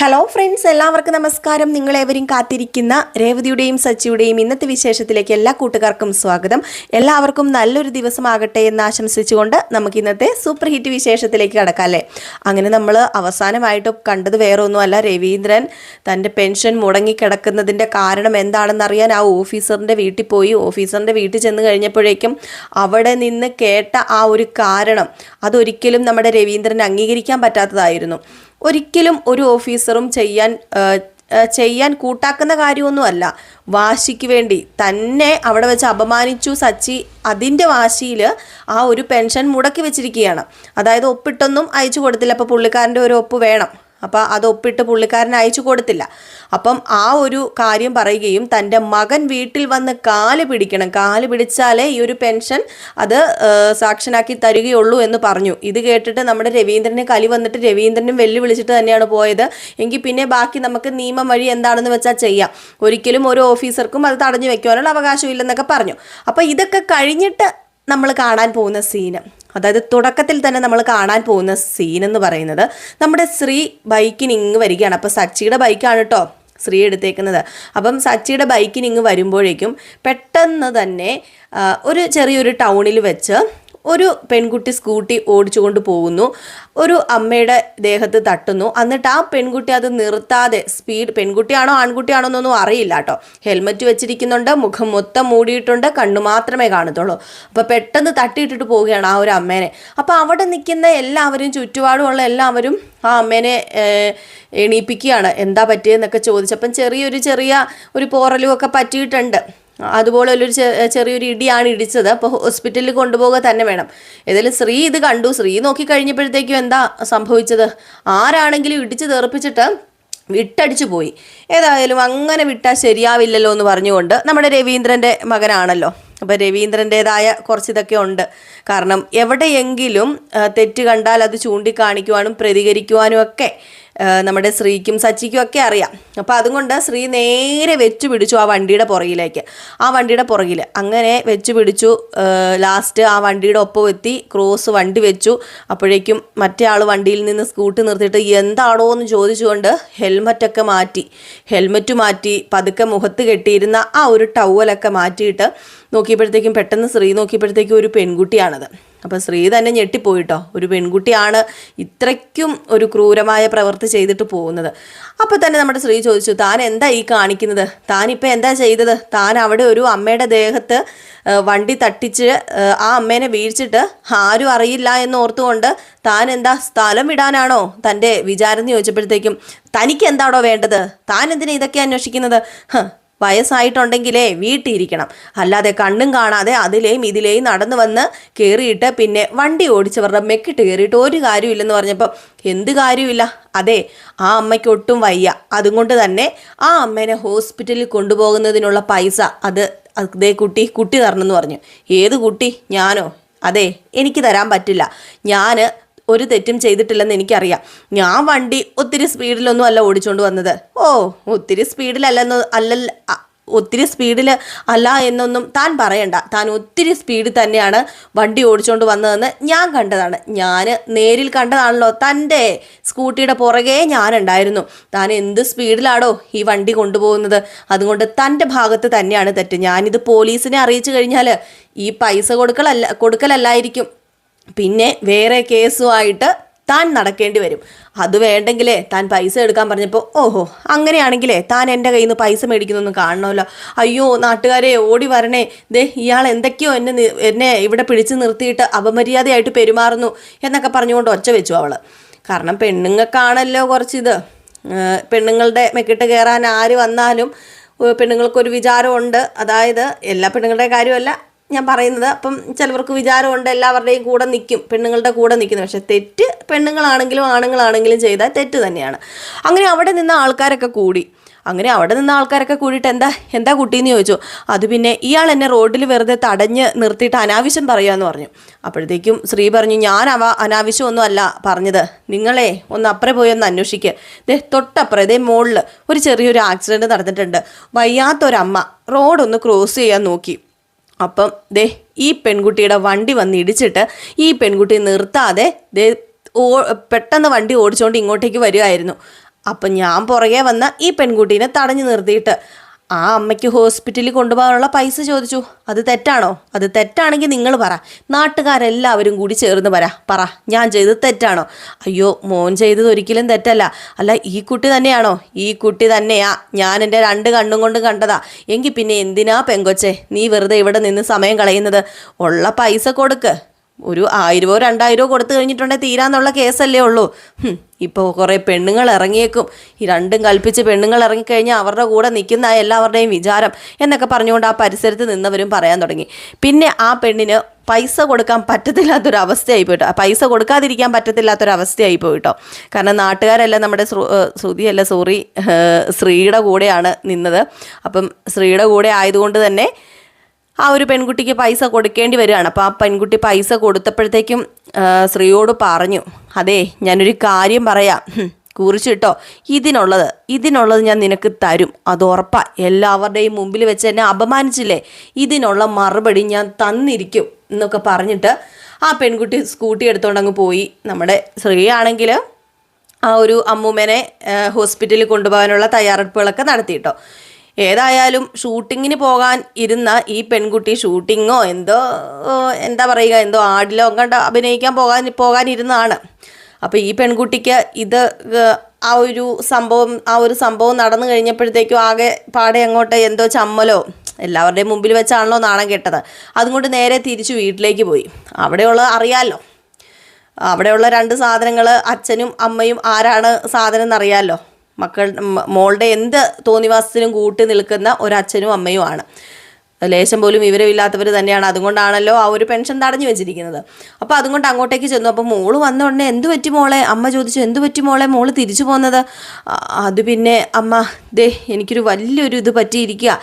Hello friends എല്ലാവർക്കും നമസ്കാരം. നിങ്ങളേവരും കാത്തിരിക്കുന്ന രേവതിയുടെയും സച്ചിയുടെയും ഇന്നത്തെ വിശേഷത്തിലേക്ക് എല്ലാ കൂട്ടുകാർക്കും സ്വാഗതം. എല്ലാവർക്കും നല്ലൊരു ദിവസമാകട്ടെ എന്ന് ആശംസിച്ചുകൊണ്ട് നമുക്ക് ഇന്നത്തെ സൂപ്പർ ഹിറ്റ് വിശേഷത്തിലേക്ക് കടക്കാം അല്ലേ? അങ്ങനെ നമ്മൾ അവസാനമായിട്ട് കണ്ടത് വേറെ ഒന്നുമല്ല രവീന്ദ്രൻ തന്റെ പെൻഷൻ മുടങ്ങിക്കിടക്കുന്നതിന്റെ കാരണം എന്താണെന്ന് അറിയാൻ ആ ഓഫീസറിന്റെ വീട്ടിൽ പോയി. ഓഫീസറിന്റെ വീട്ടിൽ ചെന്ന് കഴിഞ്ഞപ്പോഴേക്കും അവിടെ നിന്ന് കേട്ട ആ ഒരു കാരണം അതൊരിക്കലും നമ്മുടെ രവീന്ദ്രൻ അംഗീകരിക്കാൻ പറ്റാത്തതായിരുന്നു. ഒരിക്കലും ഒരു ഓഫീസറും ചെയ്യാൻ ചെയ്യാൻ കൂട്ടാക്കുന്ന കാര്യമൊന്നുമല്ല. വാശിക്ക് വേണ്ടി. തന്നെ അവിടെ വെച്ച് അപമാനിച്ചു സച്ചി അതിന്റെ വാശിയിൽ ആ ഒരു പെൻഷൻ മുടക്കി വെച്ചിരിക്കുകയാണ്. അതായത് ഒപ്പിട്ടൊന്നും അയച്ചു കൊടുത്തില്ല. അപ്പോൾ പുള്ളിക്കാരന്റെ ഒരു ഒപ്പ് വേണം. അപ്പോൾ അത് ഒപ്പിട്ട് പുള്ളിക്കാരൻ അയച്ചു കൊടുത്തില്ല. അപ്പം ആ ഒരു കാര്യം പറയുകയും തന്റെ മകൻ വീട്ടിൽ വന്ന് കാൽ പിടിക്കണം. കാൽ പിടിച്ചാലേ ഈ ഒരു പെൻഷൻ അത് സാക്ഷനാക്കി തരികയുള്ളൂ എന്ന് പറഞ്ഞു. ഇത് കേട്ടിട്ട് നമ്മുടെ രവീന്ദ്രന് കലി വന്നിട്ട് രവീന്ദ്രനും വെല്ലുവിളിച്ചിട്ട് തന്നെയാണ് പോയത്. എങ്കിൽ പിന്നെ ബാക്കി നമുക്ക് നിയമം വഴി എന്താണെന്ന് വെച്ചാൽ ചെയ്യാം. ഒരിക്കലും ഒരു ഓഫീസർക്കും അത് തടഞ്ഞു വെക്കുവാനുള്ള അവകാശമില്ലെന്നൊക്കെ പറഞ്ഞു. അപ്പോൾ ഇതൊക്കെ കഴിഞ്ഞിട്ട് നമ്മൾ കാണാൻ പോകുന്ന സീന്. അതായത് തുടക്കത്തിൽ തന്നെ നമ്മൾ കാണാൻ പോകുന്ന സീൻ എന്ന് പറയുന്നത് നമ്മുടെ ശ്രീ ബൈക്കിന് ഇങ്ങ് വരികയാണ്. അപ്പോൾ സച്ചിയുടെ ബൈക്കാണ് കേട്ടോ ശ്രീ എടുത്തേക്കുന്നത്. അപ്പം സച്ചിയുടെ ബൈക്കിന് ഇങ്ങ് വരുമ്പോഴേക്കും പെട്ടെന്ന് തന്നെ ഒരു ചെറിയൊരു ടൗണിൽ വെച്ച് ഒരു പെൺകുട്ടി സ്കൂട്ടി ഓടിച്ചുകൊണ്ട് പോകുന്നു. ഒരു അമ്മയുടെ ദേഹത്ത് തട്ടുന്നു. എന്നിട്ട് ആ പെൺകുട്ടി അത് നിർത്താതെ സ്പീഡ് പെൺകുട്ടിയാണോ ആൺകുട്ടിയാണോ എന്നൊന്നും അറിയില്ല കേട്ടോ. ഹെൽമറ്റ് വെച്ചിരിക്കുന്നുണ്ട് മുഖം മൊത്തം മൂടിയിട്ടുണ്ട് കണ്ണു മാത്രമേ കാണത്തുള്ളൂ. അപ്പോൾ പെട്ടെന്ന് തട്ടിയിട്ടിട്ട് പോവുകയാണ് ആ ഒരു അമ്മേനെ. അപ്പോൾ അവിടെ നിൽക്കുന്ന എല്ലാവരും ചുറ്റുപാടുമുള്ള എല്ലാവരും ആ അമ്മേനെ എണീപ്പിക്കുകയാണ്. എന്താ പറ്റിയതെന്നൊക്കെ ചോദിച്ചപ്പം ചെറിയൊരു ചെറിയ ഒരു പോറലും ഒക്കെ പറ്റിയിട്ടുണ്ട്. അതുപോലെ ഒരു ചെറിയൊരു ഇടിയാണ് ഇടിച്ചത്. അപ്പോൾ ഹോസ്പിറ്റലിൽ കൊണ്ടുപോകുക തന്നെ വേണം. ഏതായാലും ശ്രീ ഇത് കണ്ടു. ശ്രീ നോക്കി കഴിഞ്ഞപ്പോഴത്തേക്കും എന്താ സംഭവിച്ചത്? ആരാണെങ്കിലും ഇടിച്ച് തെറിപ്പിച്ചിട്ട് വിട്ടടിച്ചു പോയി. ഏതായാലും അങ്ങനെ വിട്ടാൽ ശരിയാവില്ലല്ലോ എന്ന് പറഞ്ഞുകൊണ്ട് നമ്മുടെ രവീന്ദ്രന്റെ മകനാണല്ലോ. അപ്പോൾ രവീന്ദ്രന്റേതായ കുറച്ച് ഇതൊക്കെ ഉണ്ട്. കാരണം എവിടെയെങ്കിലും തെറ്റ് കണ്ടാൽ അത് ചൂണ്ടിക്കാണിക്കുവാനും പ്രതികരിക്കുവാനും ഒക്കെ നമ്മുടെ ശ്രീക്കും സച്ചിക്കും ഒക്കെ അറിയാം. അപ്പോൾ അതുകൊണ്ട് ശ്രീ നേരെ വെച്ചു പിടിച്ചു ആ വണ്ടിയുടെ പുറകിലേക്ക്. ആ വണ്ടിയുടെ പുറകിൽ അങ്ങനെ വെച്ചു പിടിച്ചു ലാസ്റ്റ് ആ വണ്ടിയുടെ ഒപ്പം എത്തി ക്രോസ് വണ്ടി വെച്ചു. അപ്പോഴേക്കും മറ്റേ ആൾ വണ്ടിയിൽ നിന്ന് സ്കൂട്ടി നിർത്തിയിട്ട് എന്താണോ എന്ന് ചോദിച്ചുകൊണ്ട് ഹെൽമറ്റൊക്കെ മാറ്റി. ഹെൽമറ്റ് മാറ്റി പതുക്കെ മുഖത്ത് കെട്ടിയിരുന്ന ആ ഒരു ടവലൊക്കെ മാറ്റിയിട്ട് നോക്കിയപ്പോഴത്തേക്കും പെട്ടെന്ന് ശ്രീ നോക്കിയപ്പോഴത്തേക്കും ഒരു പെൺകുട്ടിയാണത്. അപ്പോൾ ശ്രീ തന്നെ ഞെട്ടിപ്പോയിട്ടോ. ഒരു പെൺകുട്ടിയാണ് ഇത്രയ്ക്കും ഒരു ക്രൂരമായ പ്രവൃത്തി ചെയ്തിട്ട് പോകുന്നത്. അപ്പോൾ തന്നെ നമ്മുടെ ശ്രീ ചോദിച്ചു താൻ എന്താ ഈ കാണിക്കുന്നത്? താനിപ്പോൾ എന്താ ചെയ്തത്? താൻ അവിടെ ഒരു അമ്മയുടെ ദേഹത്ത് വണ്ടി തട്ടിച്ച് ആ, അമ്മേനെ വീഴ്ചിട്ട് ആരും അറിയില്ല എന്ന് ഓർത്തുകൊണ്ട് താൻ എന്താ സ്ഥലം വിടാനാണോ? തന്റെ വിചാരം എന്ന് ചോദിച്ചപ്പോഴത്തേക്കും തനിക്ക് എന്താണോ വേണ്ടത്? താൻ എന്തിനാ ഇതൊക്കെ അന്വേഷിക്കുന്നത്? വയസ്സായിട്ടുണ്ടെങ്കിലേ വീട്ടിലിരിക്കണം അല്ലാതെ കണ്ണും കാണാതെ അതിലെയും ഇതിലെയും നടന്നു വന്ന് കയറിയിട്ട് പിന്നെ വണ്ടി ഓടിച്ചവരുടെ മെക്കിട്ട് കയറിയിട്ട് ഒരു കാര്യമില്ലെന്ന് പറഞ്ഞപ്പോൾ എന്ത് കാര്യമില്ല അതെ ആ അമ്മയ്ക്ക് ഒട്ടും വയ്യ. അതുകൊണ്ട് തന്നെ ആ അമ്മേനെ ഹോസ്പിറ്റലിൽ കൊണ്ടുപോകുന്നതിനുള്ള പൈസ അത് അതേ കുട്ടി കുട്ടി തരണമെന്ന് പറഞ്ഞു. ഏത് കുട്ടി? ഞാനോ? അതെ എനിക്ക് തരാൻ പറ്റില്ല. ഞാൻ ഒരു തെറ്റും ചെയ്തിട്ടില്ലെന്ന് എനിക്കറിയാം. ഞാൻ വണ്ടി ഒത്തിരി സ്പീഡിലൊന്നും അല്ല ഓടിച്ചുകൊണ്ട് വന്നത്. ഓ ഒത്തിരി സ്പീഡിലല്ലെന്ന് അല്ല ഒത്തിരി സ്പീഡിൽ അല്ല എന്നൊന്നും താൻ പറയണ്ട. താൻ ഒത്തിരി സ്പീഡിൽ തന്നെയാണ് വണ്ടി ഓടിച്ചുകൊണ്ട് വന്നതെന്ന് ഞാൻ കണ്ടതാണ്. ഞാൻ നേരിൽ കണ്ടതാണല്ലോ തന്റെ സ്കൂട്ടിയുടെ പുറകെ ഞാനുണ്ടായിരുന്നു. താൻ എന്ത് സ്പീഡിലാണോ ഈ വണ്ടി കൊണ്ടുപോകുന്നത്. അതുകൊണ്ട് തന്റെ ഭാഗത്ത് തന്നെയാണ് തെറ്റ്. ഞാനിത് പോലീസിനെ അറിയിച്ചു കഴിഞ്ഞാൽ ഈ പൈസ കൊടുക്കലല്ല കൊടുക്കലല്ലായിരിക്കും. പിന്നെ വേറെ കേസുമായിട്ട് താൻ നടക്കേണ്ടി വരും. അത് വേണ്ടെങ്കിലേ താൻ പൈസ എടുക്കാൻ പറഞ്ഞപ്പോൾ ഓഹോ അങ്ങനെയാണെങ്കിലേ താൻ എന്റെ കയ്യിൽ നിന്ന് പൈസ മേടിക്കുന്നൊന്നും കാണണമല്ലോ. അയ്യോ നാട്ടുകാരെ ഓടി വരണേ. ദേ ഇയാൾ എന്തൊക്കെയോ എന്നെ എന്നെ ഇവിടെ പിടിച്ചു നിർത്തിയിട്ട് അപമര്യാദയായിട്ട് പെരുമാറുന്നു എന്നൊക്കെ പറഞ്ഞുകൊണ്ട് ഒച്ച വെച്ചു അവൾ കാരണം പെണ്ണുങ്ങൾക്കാണല്ലോ കുറച്ചിത്. പെണ്ണുങ്ങളുടെ മെക്കിട്ട് കയറാൻ ആര് വന്നാലും പെണ്ണുങ്ങൾക്കൊരു വിചാരമുണ്ട്. അതായത് എല്ലാ പെണ്ണുങ്ങളുടെ കാര്യമല്ല ഞാൻ പറയുന്നത് അപ്പം ചിലവർക്ക് വിചാരമുണ്ട് എല്ലാവരുടെയും കൂടെ നിൽക്കും പെണ്ണുങ്ങളുടെ കൂടെ നിൽക്കുന്നു. പക്ഷെ തെറ്റ് പെണ്ണുങ്ങളാണെങ്കിലും ആണുങ്ങളാണെങ്കിലും ചെയ്താൽ തെറ്റ് തന്നെയാണ്. അങ്ങനെ അവിടെ നിന്ന് ആൾക്കാരൊക്കെ കൂടി അങ്ങനെ അവിടെ നിന്ന് ആൾക്കാരൊക്കെ കൂടിയിട്ട് എന്താ എന്താ കുട്ടിയെന്ന് ചോദിച്ചു. അത് പിന്നെ ഇയാൾ എന്നെ റോഡിൽ വെറുതെ തടഞ്ഞ് നിർത്തിയിട്ട് അനാവശ്യം പറയാമെന്ന് പറഞ്ഞു. അപ്പോഴത്തേക്കും ശ്രീ പറഞ്ഞു ഞാൻ അവ അനാവശ്യമൊന്നും അല്ല പറഞ്ഞത്. നിങ്ങളെ ഒന്ന് അപ്പുറം പോയി ഒന്ന് അന്വേഷിക്കുക ദേ തൊട്ടപ്പുറം ഇതേ മുകളിൽ ഒരു ചെറിയൊരു ആക്സിഡന്റ് നടന്നിട്ടുണ്ട്. വയ്യാത്തൊരമ്മ റോഡൊന്ന് ക്രോസ് ചെയ്യാൻ നോക്കി. അപ്പം ദേ ഈ പെൺകുട്ടിയുടെ വണ്ടി വന്ന് ഇടിച്ചിട്ട് ഈ പെൺകുട്ടി നിർത്താതെ ദേ ഓ പെട്ടെന്ന് വണ്ടി ഓടിച്ചുകൊണ്ട് ഇങ്ങോട്ടേക്ക് വരികയായിരുന്നു അപ്പം ഞാൻ പുറകെ വന്ന ഈ പെൺകുട്ടീനെ തടഞ്ഞു നിർത്തിയിട്ട് ആ അമ്മയ്ക്ക് ഹോസ്പിറ്റലിൽ കൊണ്ടുപോകാനുള്ള പൈസ ചോദിച്ചു. അത് തെറ്റാണോ? അത് തെറ്റാണെങ്കിൽ നിങ്ങൾ പറ. നാട്ടുകാരെല്ലാവരും കൂടി ചേർന്ന് പറ. പറ. ഞാൻ ചെയ്തത് തെറ്റാണോ? അയ്യോ മോൻ ചെയ്തത് ഒരിക്കലും തെറ്റല്ല. അല്ല ഈ കുട്ടി തന്നെയാണോ? ഈ കുട്ടി തന്നെയാ. ഞാൻ എന്റെ രണ്ട് കണ്ണും കൊണ്ട് കണ്ടതാ. എങ്കിൽ പിന്നെ എന്തിനാ പെങ്കൊച്ചെ? നീ വെറുതെ ഇവിടെ നിന്ന് സമയം കളയുന്നത്? ഉള്ള പൈസ കൊടുക്ക്. ഒരു ആയിരമോ രണ്ടായിരമോ കൊടുത്തു കഴിഞ്ഞിട്ടുണ്ടെങ്കിൽ തീരാന്നുള്ള കേസല്ലേ ഉള്ളൂ. ഇപ്പോൾ കുറേ പെണ്ണുങ്ങൾ ഇറങ്ങിയേക്കും. ഈ രണ്ടും കൽപ്പിച്ച് പെണ്ണുങ്ങൾ ഇറങ്ങിക്കഴിഞ്ഞാൽ അവരുടെ കൂടെ നിൽക്കുന്ന എല്ലാവരുടെയും വിചാരം എന്നൊക്കെ പറഞ്ഞുകൊണ്ട് ആ പരിസരത്ത് നിന്നവരും പറയാൻ തുടങ്ങി. പിന്നെ ആ പെണ്ണിന് പൈസ കൊടുക്കാൻ പറ്റത്തില്ലാത്തൊരു അവസ്ഥയായി പോയിട്ടോ പൈസ കൊടുക്കാതിരിക്കാൻ പറ്റത്തില്ലാത്തൊരു അവസ്ഥയായി പോയിട്ടോ കാരണം നാട്ടുകാരെല്ലാം നമ്മുടെ ശ്രു ശ്രുതിയല്ല സോറി ശ്രീയുടെ കൂടെയാണ് നിന്നത്. അപ്പം ശ്രീയുടെ കൂടെ ആയതുകൊണ്ട് തന്നെ ആ ഒരു പെൺകുട്ടിക്ക് പൈസ കൊടുക്കേണ്ടി വരികയാണ്. അപ്പോൾ ആ പെൺകുട്ടി പൈസ കൊടുത്തപ്പോഴത്തേക്കും ശ്രീയോട് പറഞ്ഞു അതെ ഞാനൊരു കാര്യം പറയാം. കുറിച്ചിട്ടോ ഇതിനുള്ളത് ഇതിനുള്ളത് ഞാൻ നിനക്ക് തരും. അത് ഉറപ്പാ. എല്ലാവരുടെയും മുമ്പിൽ വെച്ച് എന്നെ അപമാനിച്ചില്ലേ? ഇതിനുള്ള മറുപടി ഞാൻ തന്നിരിക്കും എന്നൊക്കെ പറഞ്ഞിട്ട് ആ പെൺകുട്ടി സ്കൂട്ടി എടുത്തുകൊണ്ട് അങ്ങ് പോയി. നമ്മുടെ ശ്രീ ആണെങ്കിൽ ആ ഒരു അമ്മൂമ്മനെ ഹോസ്പിറ്റലിൽ കൊണ്ടുപോകാനുള്ള തയ്യാറെടുപ്പുകളൊക്കെ നടത്തിയിട്ടോ. ഏതായാലും ഷൂട്ടിങ്ങിന് പോകാൻ ഇരുന്ന ഈ പെൺകുട്ടി ഷൂട്ടിങ്ങോ എന്തോ എന്താ പറയുക എന്തോ ആടിലോ കണ്ട അഭിനയിക്കാൻ പോകാൻ പോകാനിരുന്നതാണ്. അപ്പോൾ ഈ പെൺകുട്ടിക്ക് ഇത് ആ ഒരു സംഭവം ആ ഒരു സംഭവം നടന്നു കഴിഞ്ഞപ്പോഴത്തേക്കും ആകെ പാടെ അങ്ങോട്ട് എന്തോ ചമ്മലോ എല്ലാവരുടെയും മുമ്പിൽ വെച്ചാണല്ലോ നാണം കെട്ടത്. അതുകൊണ്ട് നേരെ തിരിച്ചു വീട്ടിലേക്ക് പോയി. അവിടെയുള്ള അറിയാമല്ലോ അവിടെയുള്ള രണ്ട് സാധനങ്ങൾ അച്ഛനും അമ്മയും ആരാണ് സാധനം എന്നറിയാമല്ലോ മക്കൾ മോളുടെ എന്ത് തോന്നിവാസത്തിനും കൂട്ടി നിൽക്കുന്ന ഒരച്ഛനും അമ്മയുമാണ്. ലേശം പോലും വിവരമില്ലാത്തവർ തന്നെയാണ്. അതുകൊണ്ടാണല്ലോ ആ ഒരു പെൻഷൻ തടഞ്ഞു വെച്ചിരിക്കുന്നത്. അപ്പോൾ അതുകൊണ്ട് അങ്ങോട്ടേക്ക് ചെന്നു. അപ്പോൾ മോൾ വന്ന ഉടനെ എന്ത് പറ്റി മോളെ? അമ്മ ചോദിച്ചു എന്ത് പറ്റി മോളെ? മോൾ തിരിച്ചു പോകുന്നത് അത് പിന്നെ അമ്മ ദേ എനിക്കൊരു വലിയൊരു ഇത് പറ്റിയിരിക്കുക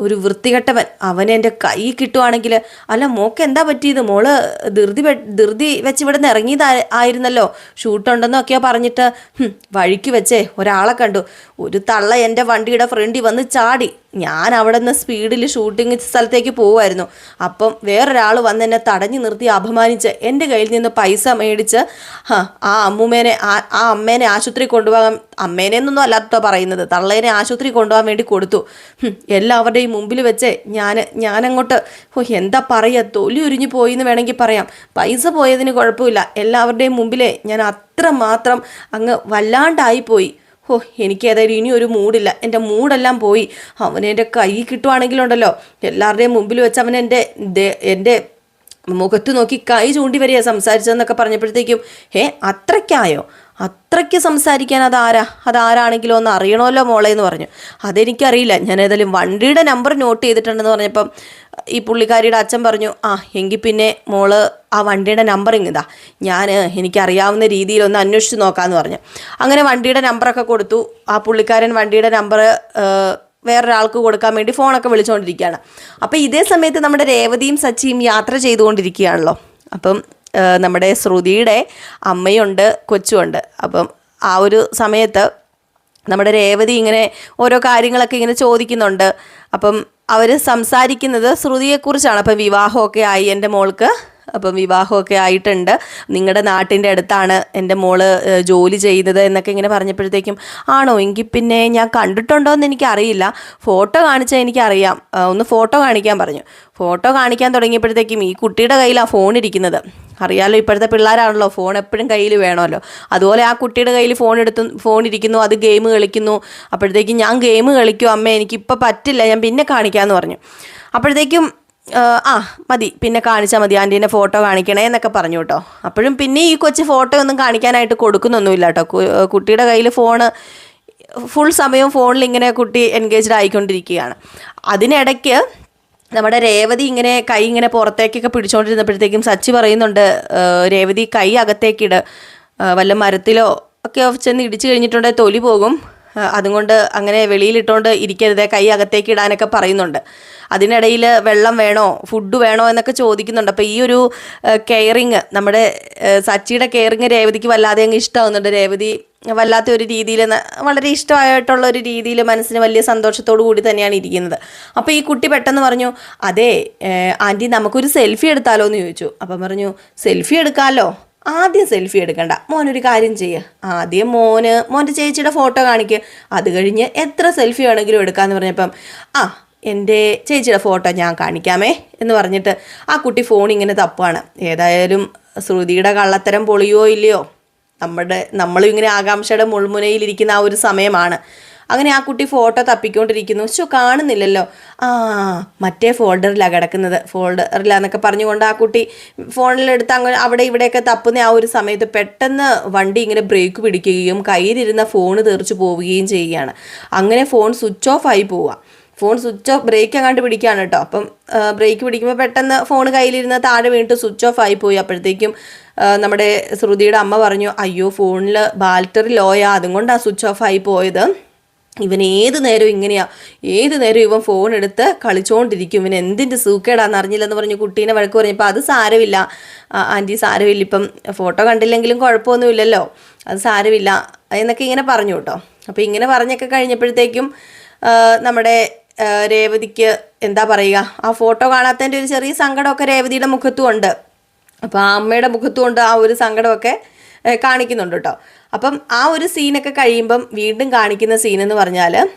ഒരു വൃത്തികെട്ടവൻ. അവനെ എന്റെ കൈ കിട്ടുവാണെങ്കിൽ. അല്ല മോക്ക് എന്താ പറ്റിയത്? മോൾ ധൃതി ധൃതി വെച്ച് ഇവിടെ നിന്ന് ഇറങ്ങിയതാ ആയിരുന്നല്ലോ. ഷൂട്ടുണ്ടെന്നൊക്കെയോ പറഞ്ഞിട്ട് വഴിക്ക് വെച്ചേ ഒരാളെ കണ്ടു. ഒരു തള്ള എന്റെ വണ്ടിയുടെ ഫ്രണ്ടിൽ വന്ന് ചാടി. ഞാൻ അവിടെ നിന്ന് സ്പീഡിൽ ഷൂട്ടിംഗ് സ്ഥലത്തേക്ക് പോകുമായിരുന്നു അപ്പം വേറൊരാൾ വന്ന് എന്നെ തടഞ്ഞു നിർത്തി അപമാനിച്ച് എന്റെ കയ്യിൽ നിന്ന് പൈസ മേടിച്ച് ആ അമ്മൂമ്മേനെ ആ ആ അമ്മേനെ ആശുപത്രി കൊണ്ടുപോകാൻ അമ്മേനെ എന്നൊന്നും അല്ലാത്ത പറയുന്നത്. തള്ളേനെ ആശുപത്രി കൊണ്ടുപോകാൻ വേണ്ടി കൊടുത്തു. എല്ലാവരുടെയും മുമ്പിൽ വെച്ച് ഞാൻ ഞാനങ്ങോട്ട് ഓ എന്താ പറയുക തൊലി ഉരിഞ്ഞു പോയി എന്ന് വേണമെങ്കിൽ പറയാം. പൈസ പോയതിന് കുഴപ്പമില്ല. എല്ലാവരുടെയും മുമ്പിലേ ഞാൻ അത്ര മാത്രം അങ്ങ് വല്ലാണ്ടായിപ്പോയി. ഓ എനിക്ക് ഏതായാലും ഇനി ഒരു മൂഡില്ല എന്റെ മൂടെല്ലാം പോയി. അവനെന്റെ കൈ കിട്ടുവാണെങ്കിലുണ്ടല്ലോ. എല്ലാവരുടെയും മുമ്പിൽ വെച്ച് അവൻ എന്റെ എന്റെ മുഖത്ത് നോക്കി കൈ ചൂണ്ടി വരിക സംസാരിച്ചതെന്നൊക്കെ പറഞ്ഞപ്പോഴത്തേക്കും ഏ അത്രയ്ക്കായോ? അത്രയ്ക്ക് സംസാരിക്കാൻ അതാരാ? അതാരാണെങ്കിലോ ഒന്ന് അറിയണമല്ലോ മോളെ എന്ന് പറഞ്ഞു. അതെനിക്കറിയില്ല. ഞാൻ ഏതായാലും വണ്ടിയുടെ നമ്പർ നോട്ട് ചെയ്തിട്ടുണ്ടെന്ന് പറഞ്ഞപ്പം ഈ പുള്ളിക്കാരിയുടെ അച്ഛൻ പറഞ്ഞു ആ എങ്കിൽ പിന്നെ മോൾ ആ വണ്ടിയുടെ നമ്പർ ഇങ്ങിതാ. ഞാൻ എനിക്കറിയാവുന്ന രീതിയിൽ ഒന്ന് അന്വേഷിച്ച് നോക്കാമെന്ന് പറഞ്ഞു. അങ്ങനെ വണ്ടിയുടെ നമ്പറൊക്കെ കൊടുത്തു. ആ പുള്ളിക്കാരൻ വണ്ടിയുടെ നമ്പർ വേറൊരാൾക്ക് കൊടുക്കാൻ വേണ്ടി ഫോണൊക്കെ വിളിച്ചുകൊണ്ടിരിക്കുകയാണ് അപ്പോൾ ഇതേ സമയത്ത് നമ്മുടെ രേവതിയും സച്ചിയും യാത്ര ചെയ്തുകൊണ്ടിരിക്കുകയാണല്ലോ. അപ്പം നമ്മുടെ ശ്രുതിയുടെ അമ്മയുണ്ട് കൊച്ചുണ്ട്. അപ്പം ആ ഒരു സമയത്ത് നമ്മുടെ രേവതി ഇങ്ങനെ ഓരോ കാര്യങ്ങളൊക്കെ ഇങ്ങനെ ചോദിക്കുന്നുണ്ട്. അപ്പം അവർ സംസാരിക്കുന്നത് ശ്രുതിയെക്കുറിച്ചാണ്. അപ്പോൾ വിവാഹമൊക്കെ ആയി എന്റെ മോൾക്ക്. അപ്പം വിവാഹമൊക്കെ ആയിട്ടുണ്ട്. നിങ്ങളുടെ നാട്ടിന്റെ അടുത്താണ് എന്റെ മോൾ ജോലി ചെയ്യുന്നത് എന്നൊക്കെ ഇങ്ങനെ പറഞ്ഞപ്പോഴത്തേക്കും ആണോ? എങ്കിൽ പിന്നെ ഞാൻ കണ്ടിട്ടുണ്ടോ എന്ന് എനിക്കറിയില്ല. ഫോട്ടോ കാണിച്ചാൽ എനിക്കറിയാം. ഒന്ന് ഫോട്ടോ കാണിക്കാൻ പറഞ്ഞു. ഫോട്ടോ കാണിക്കാൻ തുടങ്ങിയപ്പോഴത്തേക്കും ഈ കുട്ടിയുടെ കയ്യിലാണ് ഫോൺ ഇരിക്കുന്നത്. അറിയാലോ ഇപ്പോഴത്തെ പിള്ളേരാണല്ലോ ഫോൺ എപ്പോഴും കയ്യിൽ വേണമല്ലോ. അതുപോലെ ആ കുട്ടിയുടെ കയ്യിൽ ഫോൺ എടുത്ത് ഫോൺ ഇരിക്കുന്നു അത് ഗെയിം കളിക്കുന്നു. അപ്പോഴത്തേക്കും ഞാൻ ഗെയിം കളിക്കും. അമ്മ എനിക്കിപ്പോൾ പറ്റില്ല ഞാൻ പിന്നെ കാണിക്കാമെന്ന് പറഞ്ഞു. അപ്പോഴത്തേക്കും ആ, മതി. പിന്നെ കാണിച്ചാൽ മതി. ആന്റീന്റെ ഫോട്ടോ കാണിക്കണേ എന്നൊക്കെ പറഞ്ഞു കേട്ടോ. അപ്പോഴും പിന്നെ ഈ കൊച്ചു ഫോട്ടോ ഒന്നും കാണിക്കാനായിട്ട് കൊടുക്കുന്നൊന്നുമില്ല കേട്ടോ. കുട്ടിയുടെ കയ്യിൽ ഫോണ് ഫുൾ സമയം ഫോണിൽ ഇങ്ങനെ കുട്ടി എൻഗേജ്ഡ് ആയിക്കൊണ്ടിരിക്കുകയാണ്. അതിനിടയ്ക്ക് നമ്മുടെ രേവതി ഇങ്ങനെ കൈ ഇങ്ങനെ പുറത്തേക്കൊക്കെ പിടിച്ചുകൊണ്ടിരുന്നപ്പോഴത്തേക്കും സച്ചി പറയുന്നുണ്ട് രേവതി കൈ അകത്തേക്കിട്. വല്ല മരത്തിലോ ഒക്കെ ചെന്ന് ഇടിച്ചു കഴിഞ്ഞിട്ടുണ്ടെങ്കിൽ തൊലി പോകും. അതുകൊണ്ട് അങ്ങനെ വെളിയിലിട്ടുകൊണ്ട് ഇരിക്കരുത് കൈ അകത്തേക്ക് ഇടാനൊക്കെ പറയുന്നുണ്ട്. അതിനിടയിൽ വെള്ളം വേണോ ഫുഡ് വേണോ എന്നൊക്കെ ചോദിക്കുന്നുണ്ട്. അപ്പോൾ ഈ ഒരു കെയറിങ് നമ്മുടെ സച്ചിയുടെ കെയറിങ് രേവതിക്ക് വല്ലാതെ അങ്ങ് ഇഷ്ടമാവുന്നുണ്ട് രേവതി വല്ലാത്ത ഒരു രീതിയിൽ വളരെ ഇഷ്ടമായിട്ടുള്ള ഒരു രീതിയിൽ മനസ്സിന് വലിയ സന്തോഷത്തോടു കൂടി തന്നെയാണ് ഇരിക്കുന്നത്. അപ്പോൾ ഈ കുട്ടി പെട്ടെന്ന് പറഞ്ഞു അതെ ആന്റി നമുക്കൊരു സെൽഫി എടുത്താലോ എന്ന് ചോദിച്ചു. അപ്പം പറഞ്ഞു സെൽഫി എടുക്കാമല്ലോ ആദ്യം സെൽഫി എടുക്കണ്ട. മോനൊരു കാര്യം ചെയ്യുക ആദ്യം മോന് മോന്റെ ചേച്ചിയുടെ ഫോട്ടോ കാണിക്കുക അത് കഴിഞ്ഞ് എത്ര സെൽഫി വേണമെങ്കിലും എടുക്കാമെന്ന് പറഞ്ഞപ്പം ആ എന്റെ ചേച്ചിയുടെ ഫോട്ടോ ഞാൻ കാണിക്കാമേ എന്ന് പറഞ്ഞിട്ട് ആ കുട്ടി ഫോൺ ഇങ്ങനെ തപ്പാണ് ഏതായാലും ശ്രുതിയുടെ കള്ളത്തരം പൊളിയോ ഇല്ലയോ? നമ്മുടെ നമ്മളും ഇങ്ങനെ ആകാംക്ഷയുടെ മുൾമുനയിലിരിക്കുന്ന ആ ഒരു സമയമാണ്. അങ്ങനെ ആ കുട്ടി ഫോട്ടോ തപ്പിക്കൊണ്ടിരിക്കുന്നു. ശോ കാണുന്നില്ലല്ലോ. ആ മറ്റേ ഫോൾഡറിലാണ് കിടക്കുന്നത്. ഫോൾഡറിലാന്നൊക്കെ പറഞ്ഞുകൊണ്ട് ആ കുട്ടി ഫോണിലെടുത്ത് അങ്ങനെ അവിടെ ഇവിടെയൊക്കെ തപ്പുന്ന ആ ഒരു സമയത്ത് പെട്ടെന്ന് വണ്ടി ഇങ്ങനെ ബ്രേക്ക് പിടിക്കുകയും കയ്യിലിരുന്ന ഫോൺ തെറിച്ചു പോവുകയും ചെയ്യുകയാണ്. അങ്ങനെ ഫോൺ സ്വിച്ച് ഓഫ് ആയി പോവുക ഫോൺ സ്വിച്ച് ഓഫ് ബ്രേക്ക് അങ്ങാണ്ട് പിടിക്കുകയാണ് കേട്ടോ. അപ്പം ബ്രേക്ക് പിടിക്കുമ്പോൾ പെട്ടെന്ന് ഫോൺ കയ്യിലിരുന്ന് താഴെ വീണിട്ട് സ്വിച്ച് ഓഫ് ആയി പോയി. അപ്പോഴത്തേക്കും നമ്മുടെ ശ്രുതിയുടെ അമ്മ പറഞ്ഞു അയ്യോ ഫോണിൽ ബാറ്ററി ലോയാ. അതുകൊണ്ടാണ് സ്വിച്ച് ഓഫ് ആയി പോയത്. ഇവൻ ഏത് നേരവും ഇങ്ങനെയാ. ഏത് നേരവും ഇവൻ ഫോൺ എടുത്ത് കളിച്ചുകൊണ്ടിരിക്കും ഇവൻ എന്തിന്റെ സൂക്കേടാന്ന് അറിഞ്ഞില്ലെന്ന് പറഞ്ഞു കുട്ടീനെ വഴക്ക് പറഞ്ഞപ്പോൾ അത് സാരമില്ല. ആന്റി സാരമില്ല. ഇപ്പം ഫോട്ടോ കണ്ടില്ലെങ്കിലും കുഴപ്പമൊന്നുമില്ലല്ലോ. അത് സാരമില്ല എന്നൊക്കെ ഇങ്ങനെ പറഞ്ഞു കേട്ടോ. അപ്പോൾ ഇങ്ങനെ പറഞ്ഞൊക്കെ കഴിഞ്ഞപ്പോഴത്തേക്കും നമ്മുടെ രേവതിക്ക് എന്താ പറയുക ആ ഫോട്ടോ കാണാത്തതിന്റെ ഒരു ചെറിയ സങ്കടമൊക്കെ രേവതിയുടെ മുഖത്തും ഉണ്ട്. അപ്പോൾ ആ അമ്മയുടെ മുഖത്തും ഉണ്ട് ആ ഒരു സങ്കടമൊക്കെ. കാണിക്കുന്നുണ്ട് കേട്ടോ. അപ്പം ആ ഒരു സീനൊക്കെ കഴിയുമ്പം വീണ്ടും കാണിക്കുന്ന സീൻ എന്ന് പറഞ്ഞാൽ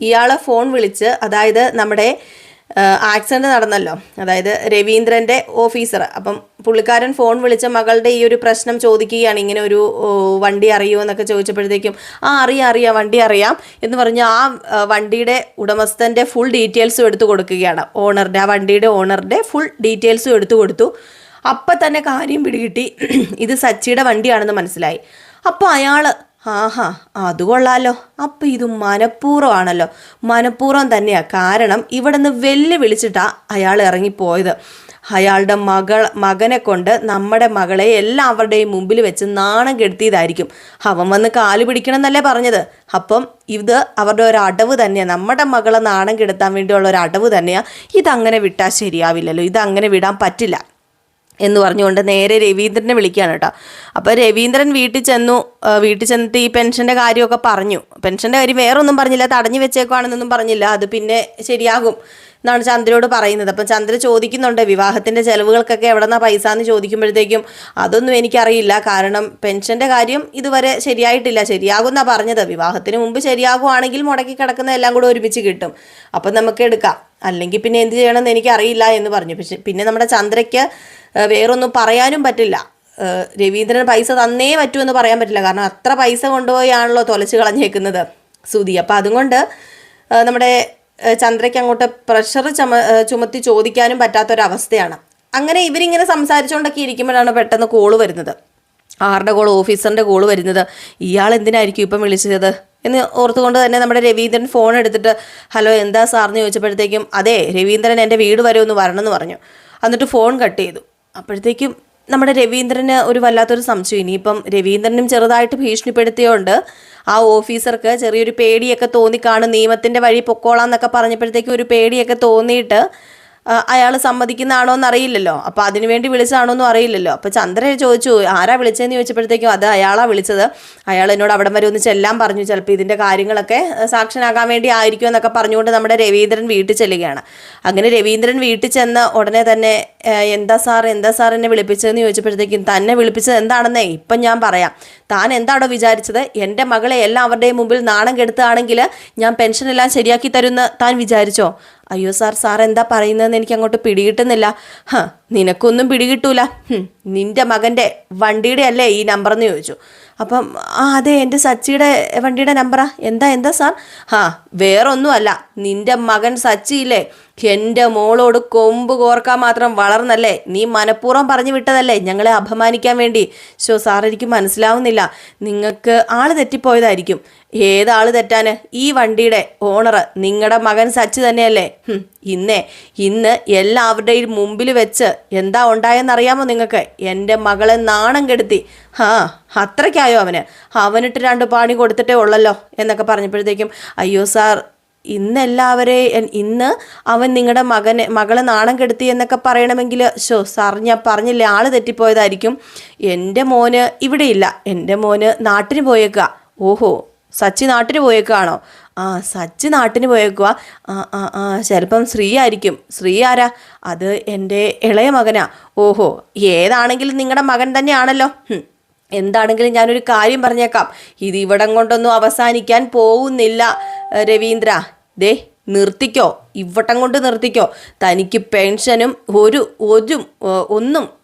ഇയാളെ ഫോൺ വിളിച്ച് അതായത് നമ്മുടെ ആക്സിഡന്റ് നടന്നല്ലോ. അതായത് രവീന്ദ്രന്റെ ഓഫീസർ. അപ്പം പുള്ളിക്കാരൻ ഫോൺ വിളിച്ച മകളുടെ ഈ ഒരു പ്രശ്നം ചോദിക്കുകയാണ്. ഇങ്ങനെ ഒരു വണ്ടി അറിയുമോ എന്നൊക്കെ ചോദിച്ചപ്പോഴത്തേക്കും ആ അറിയാം അറിയാം വണ്ടി അറിയാം എന്ന് പറഞ്ഞ് ആ വണ്ടിയുടെ ഉടമസ്ഥന്റെ ഫുൾ ഡീറ്റെയിൽസും എടുത്തു കൊടുക്കുകയാണ്. ഓണറുടെ ആ വണ്ടിയുടെ ഓണറുടെ ഫുൾ ഡീറ്റെയിൽസും എടുത്തു കൊടുത്തു. അപ്പം തന്നെ കാര്യം പിടികിട്ടി. ഇത് സച്ചിയുടെ വണ്ടിയാണെന്ന് മനസ്സിലായി. അപ്പോൾ അയാൾ ആഹാ അത് കൊള്ളാലോ. അപ്പം ഇത് മനഃപൂർവമാണല്ലോ. മനഃപൂർവം തന്നെയാണ് കാരണം ഇവിടെ നിന്ന് വെല്ലു വിളിച്ചിട്ടാണ് അയാൾ ഇറങ്ങിപ്പോയത്. അയാളുടെ മകൾ മകനെ കൊണ്ട് നമ്മുടെ മകളെ എല്ലാവരുടെയും മുമ്പിൽ വെച്ച് നാണം കെടുത്തിയതായിരിക്കും. അവൻ വന്ന് കാൽ പിടിക്കണം എന്നല്ലേ പറഞ്ഞത്. അപ്പം ഇത് അവരുടെ ഒരു അടവ് തന്നെയാണ് നമ്മുടെ മകളെ നാണം കെടുത്താൻ വേണ്ടിയുള്ള ഒരു അടവ് തന്നെയാണ് ഇതങ്ങനെ വിട്ടാൽ ശരിയാവില്ലല്ലോ. ഇതങ്ങനെ വിടാൻ പറ്റില്ല. എന്ന് പറഞ്ഞുകൊണ്ട് നേരെ രവീന്ദ്രനെ വിളിക്കുകയാണ് കേട്ടോ. അപ്പോൾ രവീന്ദ്രൻ വീട്ടിൽ ചെന്നു വീട്ടിൽ ചെന്നിട്ട് ഈ പെൻഷന്റെ കാര്യമൊക്കെ പറഞ്ഞു. പെൻഷന്റെ കാര്യം വേറെ ഒന്നും പറഞ്ഞില്ല തടഞ്ഞു വെച്ചേക്കുവാണെന്നൊന്നും പറഞ്ഞില്ല അത് പിന്നെ ശരിയാകും എന്നാണ് ചന്ദ്രയോട് പറയുന്നത്. അപ്പം ചന്ദ്ര ചോദിക്കുന്നുണ്ട് വിവാഹത്തിന്റെ ചെലവുകൾക്കൊക്കെ എവിടെ നിന്നാ പൈസ എന്ന് ചോദിക്കുമ്പോഴത്തേക്കും അതൊന്നും എനിക്കറിയില്ല കാരണം പെൻഷന്റെ കാര്യം ഇതുവരെ ശരിയായിട്ടില്ല ശരിയാകുമെന്നാണ് പറഞ്ഞത്. വിവാഹത്തിന് മുമ്പ് ശരിയാകുവാണെങ്കിൽ മുടക്കി കിടക്കുന്ന എല്ലാം കൂടെ ഒരുമിച്ച് കിട്ടും. അപ്പം നമുക്ക് എടുക്കാം. അല്ലെങ്കിൽ പിന്നെ എന്ത് ചെയ്യണമെന്ന് എനിക്കറിയില്ല എന്ന് പറഞ്ഞു. പക്ഷെ പിന്നെ നമ്മുടെ ചന്ദ്രയ്ക്ക് വേറൊന്നും പറയാനും പറ്റില്ല. രവീന്ദ്രൻ പൈസ തന്നേ പറ്റൂ എന്ന് പറയാൻ പറ്റില്ല. കാരണം അത്ര പൈസ കൊണ്ടുപോയാണല്ലോ തുലച്ച് കളഞ്ഞേക്കുന്നത് സുതി അപ്പം അതുകൊണ്ട് നമ്മുടെ ചന്ദ്രയ്ക്ക് അങ്ങോട്ട് പ്രഷർ ചമ ചുമത്തി ചോദിക്കാനും പറ്റാത്തൊരവസ്ഥയാണ്. അങ്ങനെ ഇവരിങ്ങനെ സംസാരിച്ചുകൊണ്ടൊക്കെ ഇരിക്കുമ്പോഴാണ് പെട്ടെന്ന് കോൾ വരുന്നത്. ആരുടെ കോൾ ഓഫീസറിന്റെ കോൾ വരുന്നത്. ഇയാൾ എന്തിനായിരിക്കും ഇപ്പം വിളിച്ചത്? എന്ന് ഓർത്തുകൊണ്ട് തന്നെ നമ്മുടെ രവീന്ദ്രൻ ഫോൺ എടുത്തിട്ട് ഹലോ എന്താ സാറിന് ചോദിച്ചപ്പോഴത്തേക്കും അതെ രവീന്ദ്രൻ എന്റെ വീട് വരെ ഒന്ന് വരണം എന്ന് പറഞ്ഞു. എന്നിട്ട് ഫോൺ കട്ട് ചെയ്തു. അപ്പോഴത്തേക്കും നമ്മുടെ രവീന്ദ്രന് ഒരു വല്ലാത്തൊരു സംശയം. ഇനിയിപ്പം രവീന്ദ്രനും ചെറുതായിട്ട് ഭീഷണിപ്പെടുത്തിയോണ്ട് ആ ഓഫീസർക്ക് ചെറിയൊരു പേടിയൊക്കെ തോന്നിക്കാണും നിയമത്തിന്റെ വഴി പൊക്കോളാം എന്നൊക്കെ പറഞ്ഞപ്പോഴത്തേക്കും ഒരു പേടിയൊക്കെ തോന്നിയിട്ട് അയാൾ സമ്മതിക്കുന്നതാണോ എന്ന് അറിയില്ലല്ലോ അപ്പോൾ അതിനു വേണ്ടി വിളിച്ചതാണോ എന്നും അറിയില്ലല്ലോ. അപ്പോൾ ചന്ദ്രൻ ചോദിച്ചു ആരാ വിളിച്ചതെന്ന് ചോദിച്ചപ്പോഴത്തേക്കും അത് അയാളാ വിളിച്ചത്. അയാൾ എന്നോട് അവിടം വരെ ഒന്ന് ചെല്ലാൻ പറഞ്ഞു. ചിലപ്പോൾ ഇതിന്റെ കാര്യങ്ങളൊക്കെ സാക്ഷനാകാൻ വേണ്ടി ആയിരിക്കും എന്നൊക്കെ പറഞ്ഞുകൊണ്ട് നമ്മുടെ രവീന്ദ്രൻ വീട്ടിൽ ചെല്ലുകയാണ്. അങ്ങനെ രവീന്ദ്രൻ വീട്ടിൽ ചെന്ന് ഉടനെ തന്നെ എന്താ സാർ? എന്താ സാർ എന്നെ വിളിപ്പിച്ചതെന്ന് ചോദിച്ചപ്പോഴത്തേക്കും തന്നെ വിളിപ്പിച്ചത് എന്താണെന്നേ ഇപ്പം ഞാൻ പറയാം. താൻ എന്താണോ വിചാരിച്ചത്? എന്റെ മകളെ എല്ലാവരുടെയും മുമ്പിൽ നാണം കെടുത്തുകയാണെങ്കിൽ ഞാൻ പെൻഷനെല്ലാം ശരിയാക്കി തരുമെന്ന് താൻ വിചാരിച്ചോ? അയ്യോ സാർ സാർ എന്താ പറയുന്നതെന്ന് എനിക്ക് അങ്ങോട്ട് പിടികിട്ടുന്നില്ല. ഹ നിനക്കൊന്നും പിടികിട്ടൂല. നിന്റെ മകന്റെ വണ്ടിയുടെ അല്ലേ ഈ നമ്പർ എന്ന് ചോദിച്ചു. അപ്പം ആ അതെ എന്റെ സച്ചിയുടെ വണ്ടിയുടെ നമ്പറാ എന്താ എന്താ സാർ? ആ വേറൊന്നുമല്ല. നിന്റെ മകൻ സച്ചി ഇല്ലേ എന്റെ മോളോട് കൊമ്പ് കോർക്കാൻ മാത്രം വളർന്നല്ലേ? നീ മനഃപൂർവം പറഞ്ഞു വിട്ടതല്ലേ ഞങ്ങളെ അപമാനിക്കാൻ വേണ്ടി? ശോ സാർ എനിക്ക് മനസ്സിലാവുന്നില്ല. നിങ്ങൾക്ക് ആൾ തെറ്റിപ്പോയതായിരിക്കും. ഏതാൾ തെറ്റാന്? ഈ വണ്ടിയുടെ ഓണർ നിങ്ങളുടെ മകൻ സച്ച് തന്നെയല്ലേ? ഇന്നേ ഇന്ന് എല്ലാവരുടെയും മുമ്പിൽ വെച്ച് എന്താ ഉണ്ടായെന്നറിയാമോ നിങ്ങൾക്ക്? എന്റെ മകളെ നാണം കെടുത്തി. ആ അത്രയ്ക്കായോ അവന്? അവനിട്ട് രണ്ട് പാണി കൊടുത്തിട്ടേ ഉള്ളല്ലോ എന്നൊക്കെ പറഞ്ഞപ്പോഴത്തേക്കും അയ്യോ സാർ ഇന്ന് എല്ലാവരെയും ഇന്ന് അവൻ നിങ്ങളുടെ മകനെ മകളെ നാണം കെടുത്തി എന്നൊക്കെ പറയണമെങ്കിൽ ഷോ സാർ ഞാൻ പറഞ്ഞില്ലേ ആൾ തെറ്റിപ്പോയതായിരിക്കും. എന്റെ മോന് ഇവിടെയില്ല. എന്റെ മോന് നാട്ടിന് പോയേക്കുക ഓഹോ സച്ചി നാട്ടിന് പോയേക്കാണോ ആ സച്ചി നാട്ടിന് പോയേക്കുക ആ ആ ആ ചിലപ്പം ശ്രീ ആയിരിക്കും. ശ്രീ ആരാ? അത് എന്റെ ഇളയ മകനാ. ഓഹോ ഏതാണെങ്കിലും നിങ്ങളുടെ മകൻ തന്നെയാണല്ലോ. എന്താണെങ്കിലും ഞാനൊരു കാര്യം പറഞ്ഞേക്കാം. ഇത് ഇവിടം കൊണ്ടൊന്നും അവസാനിക്കാൻ പോകുന്നില്ല രവീന്ദ്ര. ദേ നിർത്തിക്കോ. ഇവട്ടം കൊണ്ട് നിർത്തിക്കോ. തനിക്ക് പെൻഷനും ഒരു ഒരു ഒന്നും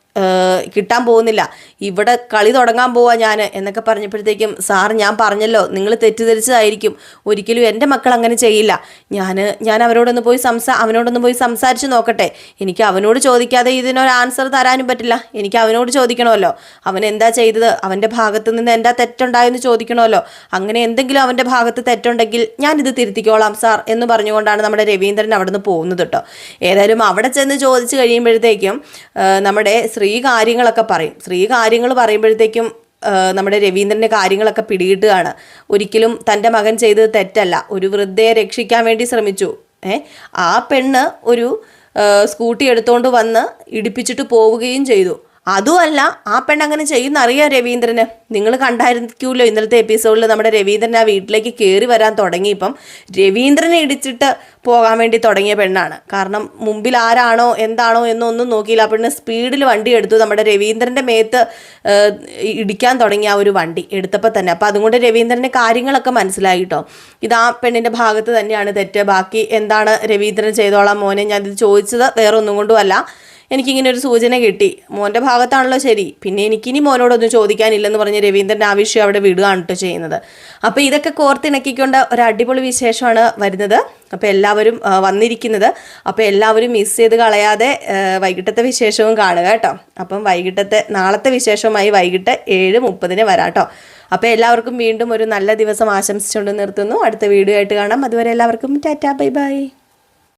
കിട്ടാൻ പോകുന്നില്ല. ഇവിടെ കളി തുടങ്ങാൻ പോവാ ഞാൻ എന്നൊക്കെ പറഞ്ഞപ്പോഴത്തേക്കും സാർ ഞാൻ പറഞ്ഞല്ലോ നിങ്ങൾ തെറ്റിദ്ധരിച്ചതായിരിക്കും. ഒരിക്കലും എന്റെ മക്കൾ അങ്ങനെ ചെയ്യില്ല. ഞാൻ ഞാൻ അവരോടൊന്ന് പോയി സംസാ അവനോടൊന്ന് പോയി സംസാരിച്ച് നോക്കട്ടെ. എനിക്ക് അവനോട് ചോദിക്കാതെ ഇതിനൊരു ആൻസർ തരാനും പറ്റില്ല. എനിക്ക് അവനോട് ചോദിക്കണമല്ലോ. അവൻ എന്താ ചെയ്തത്? അവന്റെ ഭാഗത്ത് നിന്ന് എന്താ തെറ്റുണ്ടായെന്ന് ചോദിക്കണമല്ലോ. അങ്ങനെ എന്തെങ്കിലും അവന്റെ ഭാഗത്ത് തെറ്റുണ്ടെങ്കിൽ ഞാനിത് തിരുത്തിക്കോളാം സാർ എന്ന് പറഞ്ഞുകൊണ്ടാണ് നമ്മുടെ രവീന്ദ്രൻ അവിടെ നിന്ന് പോകുന്നത് കേട്ടോ. ഏതായാലും അവിടെ ചെന്ന് ചോദിച്ചു കഴിയുമ്പോഴത്തേക്കും നമ്മുടെ നമ്മുടെ സ്ത്രീ കാര്യങ്ങളൊക്കെ പറയും. സ്ത്രീ കാര്യങ്ങൾ പറയുമ്പോഴത്തേക്കും നമ്മുടെ രവീന്ദ്രന്റെ കാര്യങ്ങളൊക്കെ പിടികിട്ടുകയാണ്. ഒരിക്കലും തന്റെ മകൻ ചെയ്തത് തെറ്റല്ല. ഒരു വൃദ്ധയെ രക്ഷിക്കാൻ വേണ്ടി ശ്രമിച്ചു. ഏ ആ പെണ്ണ് ഒരു സ്കൂട്ടി എടുത്തുകൊണ്ട് വന്ന് ഇടിപ്പിച്ചിട്ട് പോവുകയും ചെയ്തു. അതുമല്ല ആ പെണ്ണങ്ങനെ ചെയ്യുന്ന അറിയാം രവീന്ദ്രന്. നിങ്ങൾ കണ്ടായിരിക്കുമല്ലോ ഇന്നലത്തെ എപ്പിസോഡിൽ നമ്മുടെ രവീന്ദ്രൻ ആ വീട്ടിലേക്ക് കയറി വരാൻ തുടങ്ങിയപ്പം രവീന്ദ്രനെ ഇടിച്ചിട്ട് പോകാൻ വേണ്ടി തുടങ്ങിയ പെണ്ണാണ്. കാരണം മുമ്പിൽ ആരാണോ എന്താണോ എന്നൊന്നും നോക്കിയില്ല. ആ പെണ്ണ് സ്പീഡിൽ വണ്ടി എടുത്തു. നമ്മുടെ രവീന്ദ്രന്റെ മേത്ത് ഇടിക്കാൻ തുടങ്ങിയ ആ ഒരു വണ്ടി എടുത്തപ്പോൾ തന്നെ. അപ്പോൾ അതുകൊണ്ട് രവീന്ദ്രന്റെ കാര്യങ്ങളൊക്കെ മനസ്സിലായി കേട്ടോ ഇത് ആ പെണ്ണിന്റെ ഭാഗത്ത് തന്നെയാണ് തെറ്റ്. ബാക്കി എന്താണ് രവീന്ദ്രൻ ചെയ്തോളാം മോനെ? ഞാനിത് ചോദിച്ചത് വേറെ ഒന്നും കൊണ്ടുമല്ല. എനിക്കിങ്ങനെ ഒരു സൂചന കിട്ടി. മോന്റെ ഭാഗത്താണല്ലോ ശരി. പിന്നെ എനിക്കിനി മോനോടൊന്നും ചോദിക്കാനില്ലെന്ന് പറഞ്ഞ് രവീന്ദ്രന്റെ ആവശ്യം അവിടെ വിടുകയാണ് കേട്ടോ ചെയ്യുന്നത്. അപ്പോൾ ഇതൊക്കെ കോർത്തിണക്കിക്കൊണ്ട് ഒരു അടിപൊളി വിശേഷമാണ് വരുന്നത്. അപ്പോൾ എല്ലാവരും വന്നിരിക്കുന്നത്. അപ്പോൾ എല്ലാവരും മിസ് ചെയ്ത് കളയാതെ വൈകിട്ടത്തെ വിശേഷവും കാണുക കേട്ടോ. അപ്പം വൈകിട്ടത്തെ നാളത്തെ വിശേഷവുമായി വൈകിട്ട് ഏഴ് മുപ്പതിന് വരാം കേട്ടോ. അപ്പോൾ എല്ലാവർക്കും വീണ്ടും ഒരു നല്ല ദിവസം ആശംസിച്ചുകൊണ്ട് നിർത്തുന്നു. അടുത്ത വീഡിയോ ആയിട്ട് കാണാം. അതുവരെ എല്ലാവർക്കും ടാറ്റാ ബൈ ബൈ.